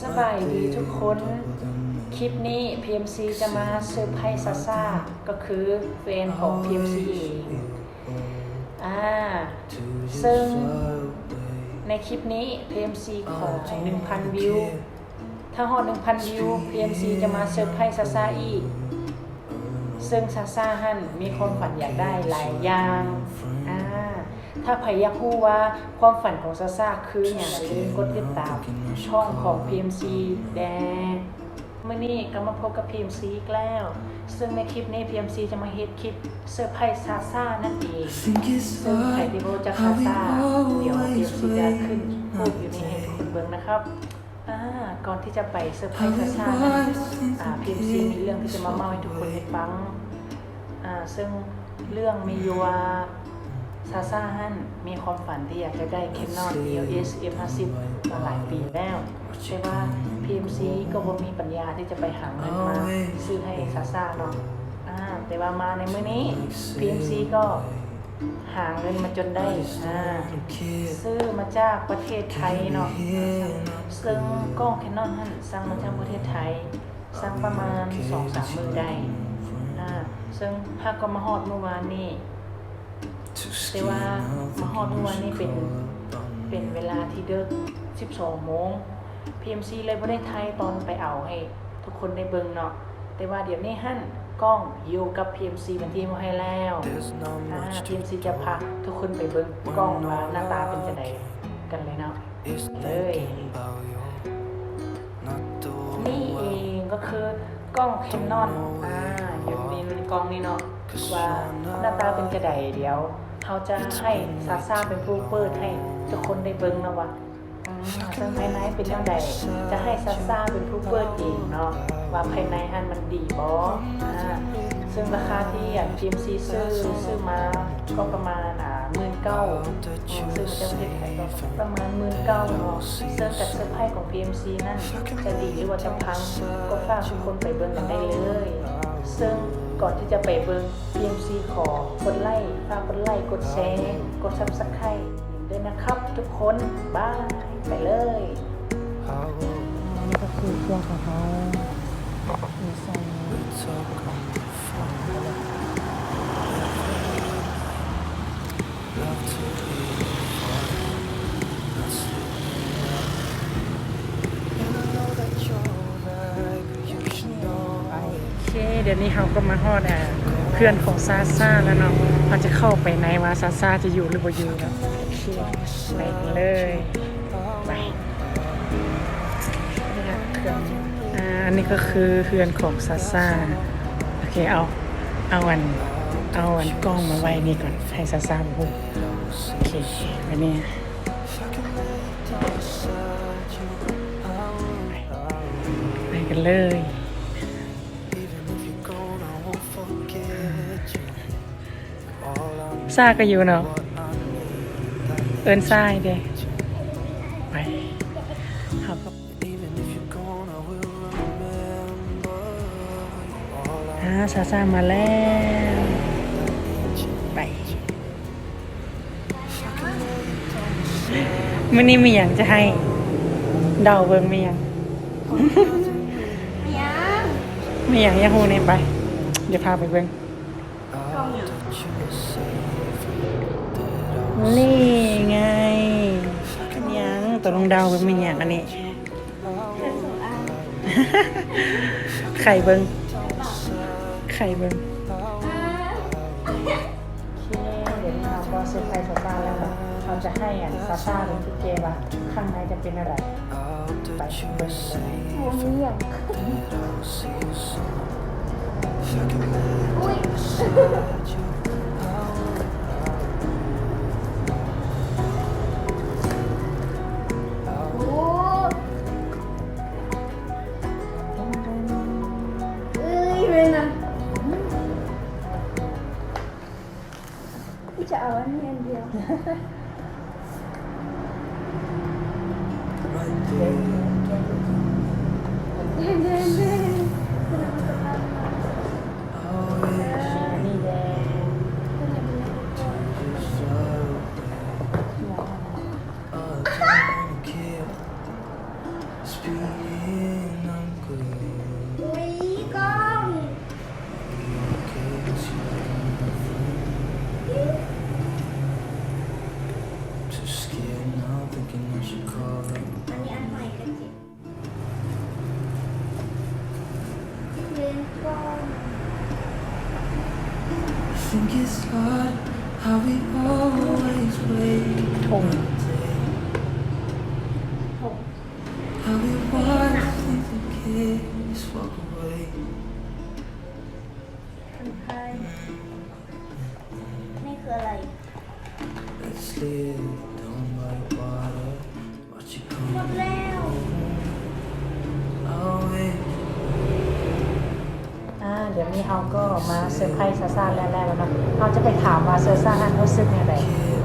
สบายดีทุกคน คลิปนี้ PMC จะมาเซอร์ไพรส์ซาซาก็คือแฟนของ PMC เองอ่า ซึ่งในคลิปนี้ PMC ขอ1,000 วิว ถ้าฮอด1,000 วิว PMC จะมาเซอร์ไพรส์ซาซาอีก ซึ่งซาซาฮั่นมีความฝันอยากได้หลายอย่าง ถ้าใครอยากรู้ว่าความฝันของซาซาคืออย่างไรลืมกดติดตามช่องของ PMC แดงเมื่อนี้ก็มาพบกับ PMC อีกแล้ว ซึ่งในคลิปนี้ PMC จะมาเฮ็ดคลิปเซอร์ไพรส์ซาซานั่นเองซึ่งใครที่รู้จักซาซาเดี๋ยว PMC จะขึ้นรูปอยู่ในให้ทุกคนเบิ่งนะครับอ่าก่อนที่จะไปเซอร์ไพรส์ซาซานั้นอ่า PMC มีเรื่องที่จะมาเมาให้ทุกคนได้ฟังอ่าซึ่งเรื่องมีอยู่ว่า ซาซาฮั่นมีความฝันที่อยากจะได้ Canon EOS F50 มาหลายปีแล้วใช่ว่า PMC ก็บ่มีปัญญาที่จะไปหาเงินมาซื้อให้ซาซาเนาะอ่าแต่ว่ามาในมื้อนี้ PMC ก็หาเงินมาจนได้อ่าซื้อมาจากประเทศไทยเนาะซึ่งกล้อง Canon ฮั่นสั่งมาจากประเทศไทยสั่งประมาณ2-3มื้อได้อ่าซึ่งถ้าก็มาฮอดเมื่อวานนี้ แต่ว่ามาฮอดเมื่อวานนี้เป็นเป็นเวลาที่เดิก12โมง PMC เลยบ่ได้ไทยตอนไปเอาให้ ทุกคนได้เบิ่งเนาะแต่ว่าเดี๋ยวนี้หั่นกล้องอยู่กับ PMC เป็นที่มาให้แล้วอ่า PMC จะพาทุกคนไปเบิ่งกล้องว่าหน้าตาเป็นจังไดกันเลยเนาะเลยนี่เองก็คือกล้อง Canon อ่าอยู่ในกล้องนี้เนาะว่าหน้าตาเป็นกระไดเดี๋ยว เขาจะให้ซาซาเป็นผู้เปิดให้ทุกคนได้เบิ่งนะว่าอืมซึ่งภายในเป็นยังไงจะให้ซาซาเป็นผู้เปิดเองเนาะว่าภายในฮันมันดีบอซึ่งราคาที่อย่าง GMC ซื้อซื้อมาก็ประมาณอ่าหมื่นเก้าซื้อมาจากประเทศไทยก็ประมาณหมื่นเก้าเนาะซึ่งกับเสื้อผ้าของ PMC นั่นจะดีหรือว่าจะพังก็ฝากทุกคนไปเบิ่งกันได้เลย ซึ่ง ก่อนที่จะไปเบิ่ง PMC ขอกดไลค์ฝากกดไลค์กดแชร์ กด Subscribe ด้วยนะครับทุกคนบายไปเลยนี่ก็คือเครื่องของเขามีใส่ เดี๋ยวนี้เขาก็มาฮอดอะเพื่อนของซาซาแล้วเนาะเขาจะเข้าไปไหนว่าซาซาจะอยู่หรือบ่อยู่แล้วโอเคไปเลยไปนี่ค่ะเครื่องอ่าอันนี้ก็คือเพื่อนของซาซาโอเคเอาเอาอันเอาอันกล้องมาไว้นี่ก่อนให้ซาซาพูดโอเคไปนี่ไปกันเลย ซาก็อยู่เนาะเอินซ่ายเด้ไปเขาก็อ่าซาซามาแล้วไปมื่อนี้มีอย่างจะให้เดาเบิ่งมีอย่างมีอย่างอยังหูนี่ไป เดี๋ยวพาไปเบิ่ง นี่ไงยังตัวลงดาวเป็นมันอย่างอันนี้ ไข่เบิงไข่เบิงเดี๋ยวเราก็เซอร์ไพรส์ซาซาแล้วค่ะเราจะให้อะซาซาเป็นพี่เจว่าข้างในจะเป็นอะไร ไปเบิงเลยหัวมีอย่างอุ้ย พี่จะเอา too scared now, thinking I should call her. อันนี้อันใหม่กันจิเล่นกล้อง I think it's hard how we always wait. ทง ผม How we want to think the kids walk away. คนไทยนี่คืออะไร Let's live เดี๋ยวนี้เราก็มาเซอร์ไพรส์ซาซาแล้วแล้วเนาะเราจะไปถามว่าเซอร์ซาฮันรู้สึกยังไง Kid,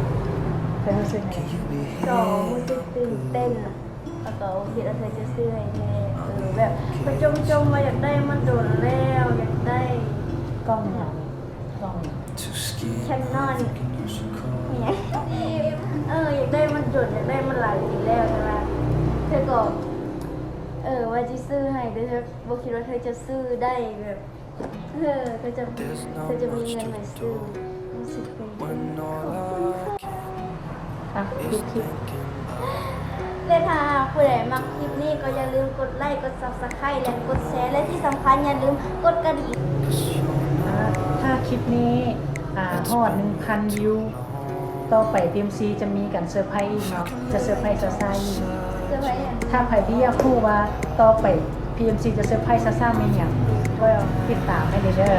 เธอรู้สึกยังไง can you be สอง here? รู้สึกตื่นเต้นอะแล้วก็คิดว่าเธอจะซื้อให้แม่เออแบบไปจมจมๆมาอยากได้มันโดนแล้วอยากได้กล้องอย่างกล้องอย่าง Too scared. Canon. Thinking I should call. เนี่ยเอออยากได้มันโดนอยากได้มันหลายปีแล้วใช่ไหมเธอก็เออว่าจะซื้อให้แต่เธอบอกคิดว่าเธอจะซื้อได้แบบ เออเธอจะเธอจะมีเงินมาซื้อรู้สึกเป็น When all I อะ can คลิ is ปคลิป thinking about เลยถ้าผู้ใดมักคลิปนี้ก็อย่าลืมกดไลค์กด subscribe และกดแชร์และที่สำคัญอย่าลืมกดกระดิ่ง 'cause you're อ่าถ้าคลิปนี้อ่าฮอด1,000วิวต่อไป PMC จะมีกันเซอร์ไพรส์อีกเนาะจะเซอร์ไพรส์ซาซาอีกเจอไว้อย่างถ้าใครที่อยากรู้ว่าต่อไป PMC จะเซอร์ไพรส์ซาซาไม่หยังก็ ติดตามให้เลยเด้อ